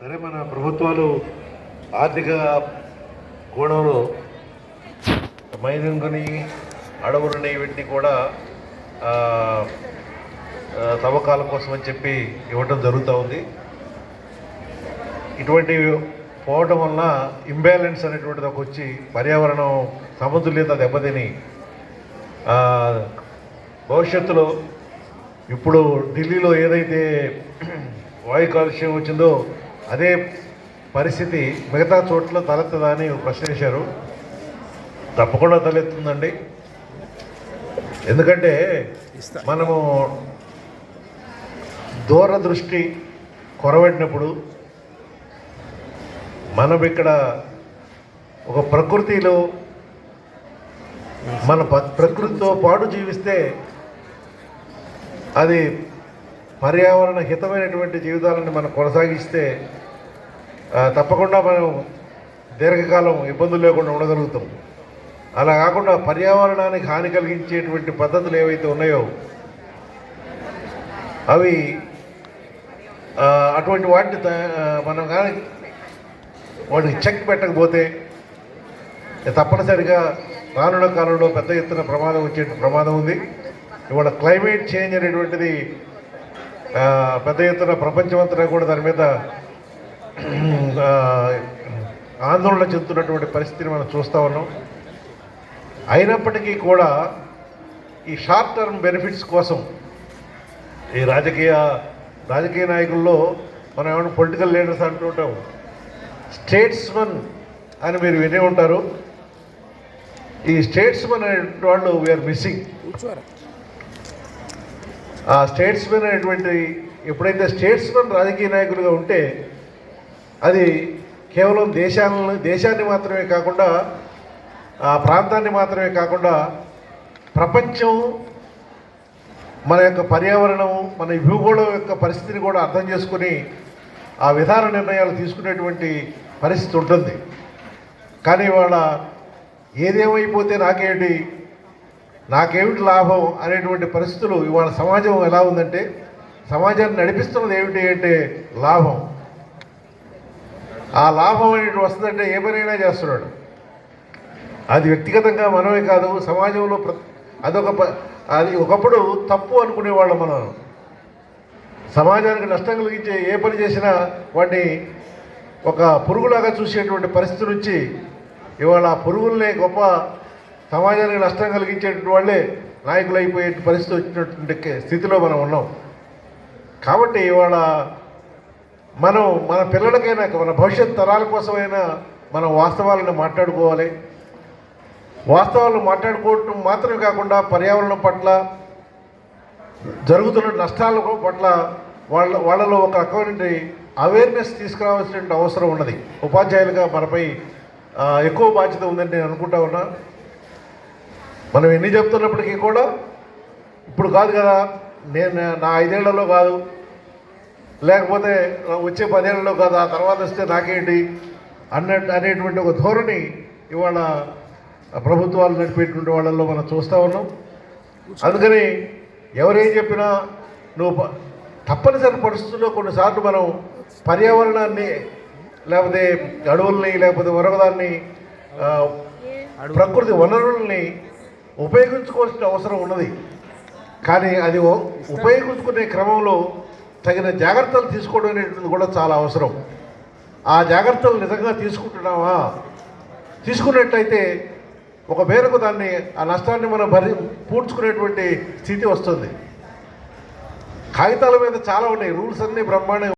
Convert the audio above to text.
సరే మన ప్రభుత్వాలు ఆర్థిక కోణంలో మైనింగ్ని అడవులని వీటిని కూడా తవ్వకాల కోసం అని చెప్పి ఇవ్వటం జరుగుతూ ఉంది. ఇటువంటి పోవటం వలన ఇంబ్యాలెన్స్ అనేటువంటిది ఒక వచ్చి పర్యావరణం సమతుల్యత దెబ్బతిని భవిష్యత్తులో ఇప్పుడు ఢిల్లీలో ఏదైతే వాయు కాలుష్యం వచ్చిందో అదే పరిస్థితి మిగతా చోట్ల తలెత్తదా అని ప్రశ్నించారు. తప్పకుండా తలెత్తుందండి. ఎందుకంటే మనము దూరదృష్టి కొరబడినప్పుడు మనం ఇక్కడ ఒక ప్రకృతిలో మన ప్రకృతితో పాటు జీవిస్తే అది పర్యావరణ హితమైనటువంటి జీవితాలను మనం కొనసాగిస్తే తప్పకుండా మనం దీర్ఘకాలం ఇబ్బందులు లేకుండా ఉండగలుగుతాం. అలా కాకుండా పర్యావరణానికి హాని కలిగించేటువంటి పద్ధతులు ఏవైతే ఉన్నాయో అవి అటువంటి వాటిని మనం కానీ వాటికి చెక్ పెట్టకపోతే తప్పనిసరిగా రానున్న కాలంలో పెద్ద ఎత్తున ప్రమాదం వచ్చే ప్రమాదం ఉంది. ఇవాళ క్లైమేట్ చేంజ్ అనేటువంటిది పెద్ద ఎత్తున ప్రపంచమంతటా కూడా దాని మీద ఆందోళన చెందుతున్నటువంటి పరిస్థితిని మనం చూస్తూ ఉన్నాం. అయినప్పటికీ కూడా ఈ షార్ట్ టర్మ్ బెనిఫిట్స్ కోసం ఈ రాజకీయ రాజకీయ నాయకుల్లో మనం ఏమైనా పొలిటికల్ లీడర్స్ అంటుంటాం స్టేట్స్మన్ అని మీరు వినే ఉంటారు. ఈ స్టేట్స్మన్ అనే వాళ్ళు వీఆర్ మిస్సింగ్. ఆ స్టేట్స్మెన్ అనేటువంటి ఎప్పుడైతే స్టేట్స్మెన్ రాజకీయ నాయకులుగా ఉంటే అది కేవలం దేశాలను దేశాన్ని మాత్రమే కాకుండా ఆ ప్రాంతాన్ని మాత్రమే కాకుండా ప్రపంచం మన యొక్క పర్యావరణం మన భూగోళం యొక్క పరిస్థితిని కూడా అర్థం చేసుకుని ఆ విధాన నిర్ణయాలు తీసుకునేటువంటి పరిస్థితి ఉంటుంది. కానీ వాళ్ళ ఏదేమైపోతే నాకేంటి? నాకేమిటి లాభం అనేటువంటి పరిస్థితులు ఇవాళ సమాజం ఎలా ఉందంటే సమాజాన్ని నడిపిస్తున్నది ఏమిటి అంటే లాభం. ఆ లాభం అనేది వస్తుందంటే ఏ పనైనా చేస్తున్నాడు. అది వ్యక్తిగతంగా మనమే కాదు సమాజంలో ప్ర అదొక ప- అది ఒకప్పుడు తప్పు అనుకునేవాళ్ళం మనం. సమాజానికి నష్టం కలిగించే ఏ పని చేసినా వాటిని ఒక పురుగులాగా చూసేటువంటి పరిస్థితి నుంచి ఇవాళ ఆ పురుగుల్నే గొప్ప సమాజానికి నష్టం కలిగించేటువంటి వాళ్ళే నాయకులు అయిపోయే పరిస్థితి వచ్చినటువంటి స్థితిలో మనం ఉన్నాం. కాబట్టి ఇవాళ మనం మన పిల్లలకైనా మన భవిష్యత్ తరాల కోసమైనా మనం వాస్తవాలను మాట్లాడుకోవాలి. వాస్తవాలను మాట్లాడుకోవటం మాత్రమే కాకుండా పర్యావరణం పట్ల జరుగుతున్న నష్టాల పట్ల వాళ్ళ వాళ్ళలో ఒక రకమైన అవేర్నెస్ తీసుకురావాల్సిన అవసరం ఉన్నది. ఉపాధ్యాయులుగా మనపై ఎక్కువ బాధ్యత ఉందని నేను అనుకుంటా ఉన్నా. మనం ఎన్ని చెప్తున్నప్పటికీ కూడా ఇప్పుడు కాదు కదా నేను నా ఐదేళ్ళలో కాదు లేకపోతే వచ్చే పదేళ్ళలో కాదు ఆ తర్వాత వస్తే నాకేంటి అన్నట్టు అనేటువంటి ఒక ధోరణి ఇవాళ ప్రభుత్వాలు నడిపేటువంటి వాళ్ళల్లో మనం చూస్తూ ఉన్నాం. అందుకని ఎవరేం చెప్పినా నువ్వు తప్పనిసరి పరిస్థితుల్లో కొన్నిసార్లు మనం పర్యావరణాన్ని లేకపోతే అడవుల్ని లేకపోతే మరొకదాన్ని ప్రకృతి వనరుల్ని ఉపయోగించుకోవాల్సిన అవసరం ఉన్నది. కానీ అది ఓ- ఉపయోగించుకునే క్రమంలో తగిన జాగ్రత్తలు తీసుకోవడం అనేటువంటిది కూడా చాలా అవసరం. ఆ జాగ్రత్తలు నిజంగా తీసుకుంటున్నావా? తీసుకున్నట్టయితే ఒక మేరకు దాన్ని ఆ నష్టాన్ని మనం భరి పూడ్చుకునేటువంటి స్థితి వస్తుంది. కాగితాల మీద చాలా ఉన్నాయి. రూల్స్ అన్నీ బ్రహ్మాండంగా